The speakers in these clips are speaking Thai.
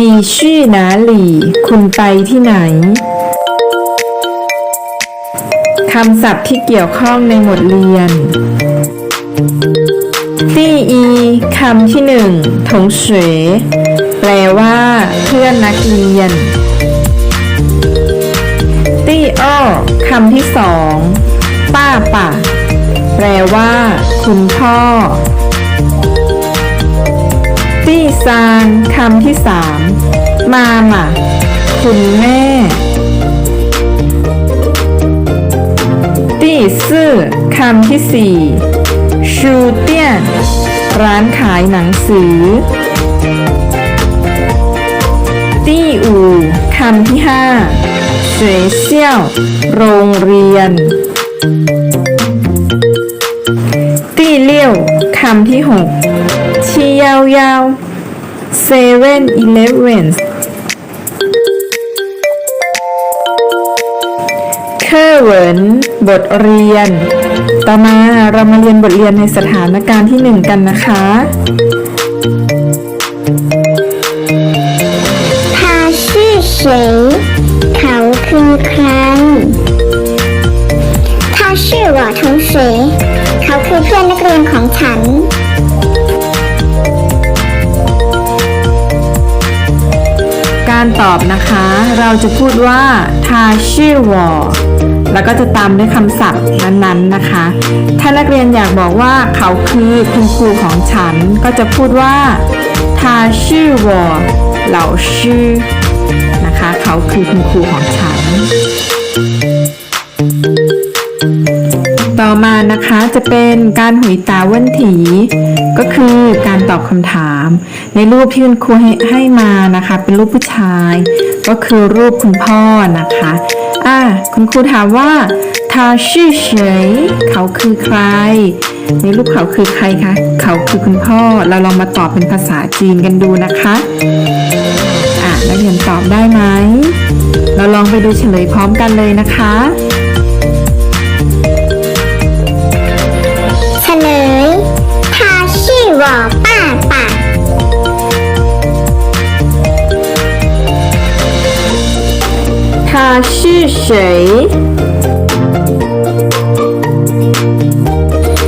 มีชื่อหนาหลี่ คุณไปที่ไหน คำศัพท์ที่เกี่ยวข้องในหมวดเรียนตี้อีคำที่หนึ่งถงเสวยแปลว่าเพื่อนนักเรียน ตี้อ้อคำที่สองป้าป่าแปลว่า คุณพ่อ ซานคำที่สามมาม่ะ คุณแม่ตี้ซื่อคำที่สี่ชูเตี้ยน ร้านขายหนังสือตี้อูคำที่ห้า学校โรงเรียน ตี้เลี้ยวคำที่หกชียาวยาว เซเว่นอีเลฟเว่นเคอร์เวินบทเรียน ต่อมาเรามาเรียนบทเรียนในสถานการณ์ที่หนึ่งกันนะคะ 他是谁เขาคือใคร他是我同学เขาคือเพื่อนนักเรียนของฉัน การตอบนะคะ เราจะพูดว่าทาชื่อวอแล้วก็จะตามด้วยคำศัพท์นั้นๆนะคะ ถ้านักเรียนอยากบอกว่าเขาคือคุณครูของฉัน ก็จะพูดว่าทาชื่อวอเหล่าชื่อนะคะ เขาคือคุณครูของฉัน ต่อมานะคะจะเป็นการหุยตาเว้นถี ก็คือการตอบคำถาม ในรูปที่คุณครูให้ให้มานะคะ เป็นรูปผู้ชาย ก็คือรูปคุณพ่อนะคะอะคุณครูถามว่าทาชื่อเฉยเขาคือใคร ในรูปเขาคือใครคะเขาคือคุณพ่อเราลองมาตอบเป็นภาษาจีนกันดูนะคะอะนักเรียนตอบได้ไหมเราลองไปดูเฉลยพร้อมกันเลยนะคะ 是谁？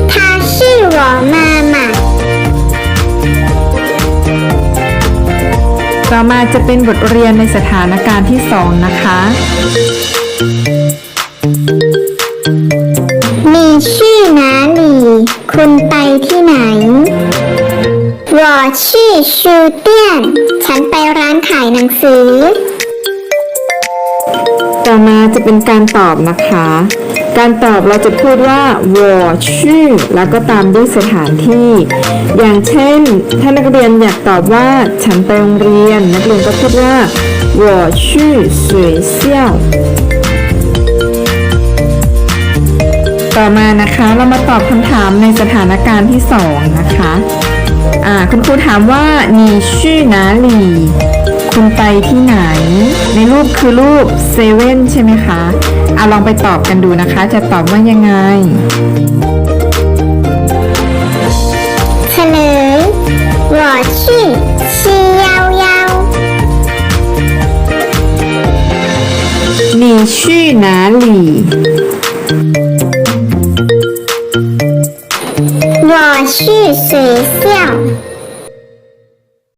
他是我妈妈 ต่อมาจะเป็นบทเรียนในสถานการณ์ที่สองนะคะ มีชื่อนาหลีคุณไปที่ไหน我ชื่อชูเตี้ยน ฉันไปร้านขายหนังสือ ต่อมา จะเป็นการตอบนะคะ การตอบเราจะพูดว่า我ชื่อแล้วก็ตามด้วยสถานที่ อย่างเช่น ถ้านักเรียนอยากตอบว่า ฉันไปโรงเรียน นักเรียนก็พูดว่า我去学校ต่อมานะคะเรามาตอบคำถามในสถานการณ์ที่สองนะคะ อ่าคุณครูถามว่า你去哪里 คุณไปที่ไหน ในรูปคือรูปเซเว่นใช่ไหมคะเอาลองไปตอบกันดูนะคะ จะตอบว่ายังไง เฉลย我去七幺幺你去哪里我去学校